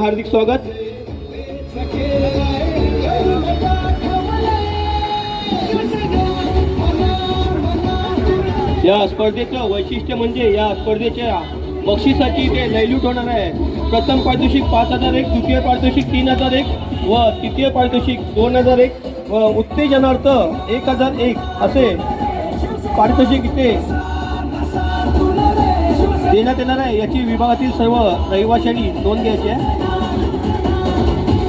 हार्दिक स्वागत. या स्पर्धेचं वैशिष्ट्य म्हणजे या स्पर्धेच्या बक्षिसाची ते लैलूट होणार आहे. प्रथम पारितोषिक पाच हजार एक द्वितीय पारितोषिक तीन हजार एक व तृतीय पारितोषिक दोन हजार एक. व उत्तेजनार्थ एक हजार एक असे पारितोषिक इथे देण्यात येणार आहे याची विभागातील सर्व रहिवाशांनी नोंद घ्यायची आहे.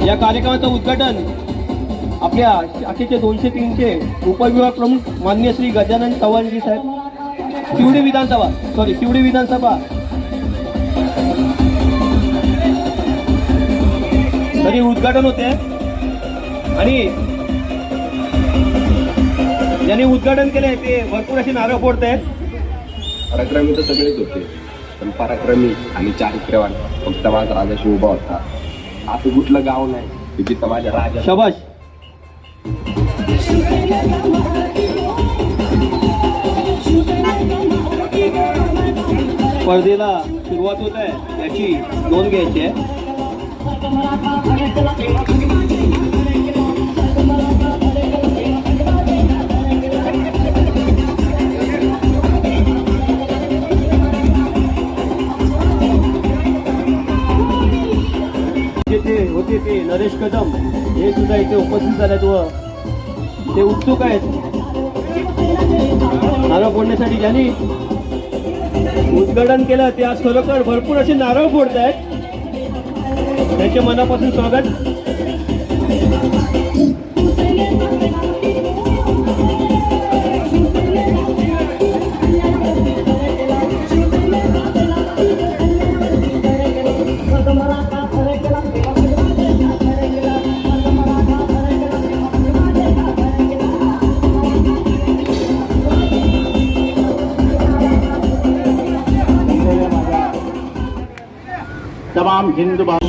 या कार्यक्रमाचं उद्घाटन आपल्या शाखेचे दोनशे तीनशे उपविभाग प्रमुख मान्य श्री गजानन चव्हाणजी साहेब शिवडी विधानसभा सॉरी शिवडी विधानसभा. तरी उद्घाटन होते. आणि ज्यांनी उद्घाटन केले ते भरपूर असे नारळ फोडत आहेत कार्यक्रम तर सगळेच होते. पण पराक्रमी आणि चारित्र्यवान फक्त माझा राजाशी उभा होता. असं कुठलं गाव नाही की जिथं माझ्या राजा शबाश! स्पर्धेला सुरुवात होत आहे याची नोंद घ्यायची आहे. होते ते नरेश कदम हे सुद्धा इथे उपस्थित झालेत व ते उत्सुक आहेत. नारळ फोडण्यासाठी ज्यांनी उद्घाटन केलं ते आज खरोखर भरपूर असे नारळ फोडत आहेत त्याचे मनापासून स्वागत. तमाम हिंदू भाव